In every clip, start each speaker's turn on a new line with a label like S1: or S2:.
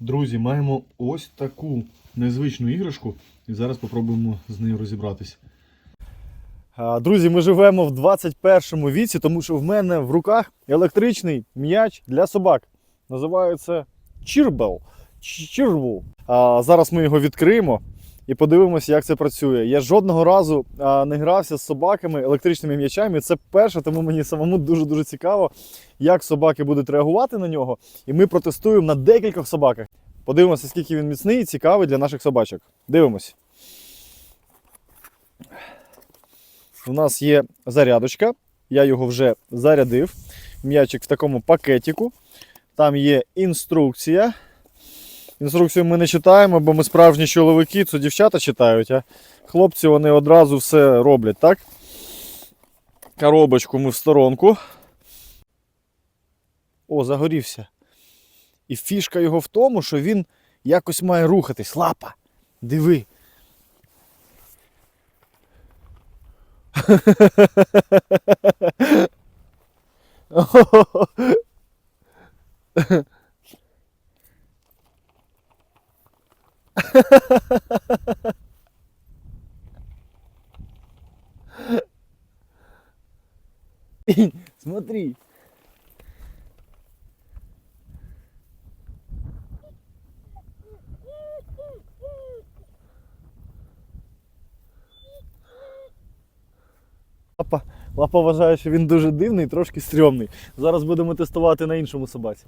S1: Друзі, маємо ось таку незвичну іграшку, і зараз спробуємо з нею розібратись. Друзі, ми живемо в 21 віці, тому що в мене в руках електричний м'яч для собак. Називається Чірбел. Чірбл. А, зараз ми його відкриємо і подивимося, як це працює. Я жодного разу не грався з собаками електричними м'ячами. Це перше, тому мені самому дуже-дуже цікаво, як собаки будуть реагувати на нього. І ми протестуємо на декількох собаках. Подивимося, скільки він міцний і цікавий для наших собачок. Дивимось. У нас є зарядочка. Я його вже зарядив. М'ячик в такому пакетику. Там є інструкція. Інструкцію ми не читаємо, бо ми справжні чоловіки, це дівчата читають, а хлопці вони одразу все роблять, так? Коробочку ми в сторонку. О, загорівся. І фішка його в тому, що він якось має рухатись. Лапа. Диви. Смотри. Лапа, лапа вважає, що він дуже дивний, трошки стрьомний. Зараз будемо тестувати на іншому собаці.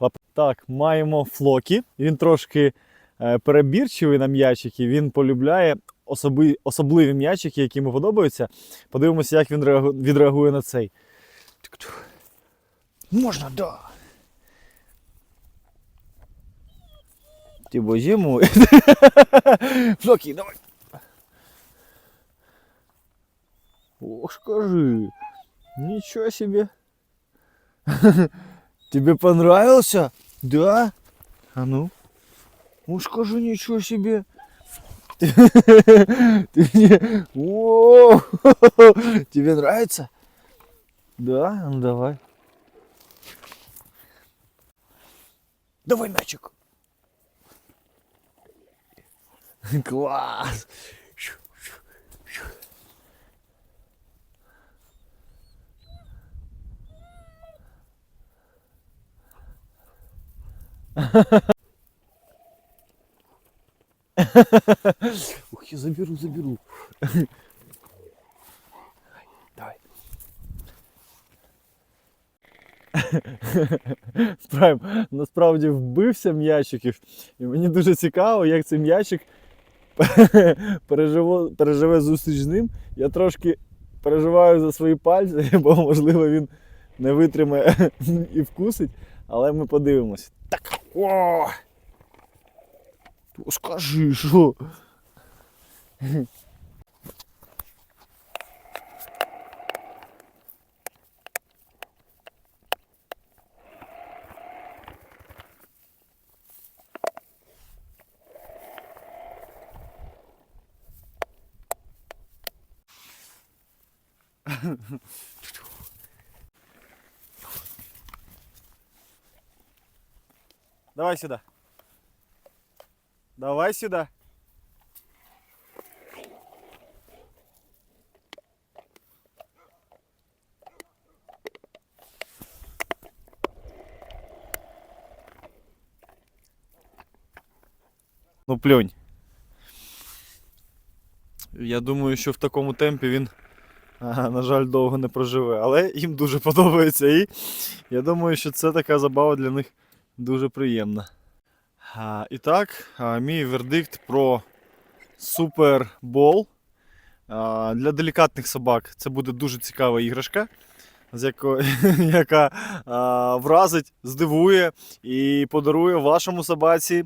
S1: Лапа. Так, маємо флокі. Він трошки перебірчивий на м'ячики. Він полюбляє особи, особливі м'ячики, які йому подобаються. Подивимося, як він відреагує на цей. Можна, да. Ти боже мой. Флокі, давай. Ох, скажи. Ничего себе. Тебе понравился? Да? А ну? Уж скажи, ничего себе. Ты мне... Тебе нравится? Да? Ну давай. Давай мячик. Класс. Ух, я заберу, заберу. Давай. Прайм насправді вбився м'ячиків, і мені дуже цікаво, як цей м'ячик переживо- переживе зустріч з ним. Я трошки переживаю за свої пальці, бо можливо він не витримає і вкусить, але ми подивимось. Так. О! То скажи, що? Давай сюда. Давай сюда. Ну плюнь. Я думаю, що в такому темпі він, на жаль, довго не проживе. Але їм дуже подобається і я думаю, що це така забава для них дуже приємна. І так, мій вердикт про супербол. Для делікатних собак це буде дуже цікава іграшка, з яко, яка вразить, здивує і подарує вашому собаці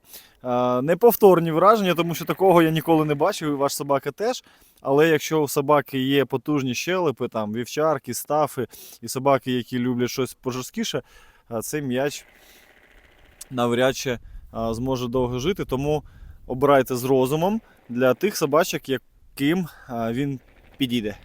S1: неповторні враження, тому що такого я ніколи не бачив, і ваш собака теж. Але якщо у собаки є потужні щелепи, там вівчарки, стафи і собаки, які люблять щось пожорсткіше, цей м'яч навряд чи зможе довго жити. Тому обирайте з розумом для тих собачок, яким він підійде.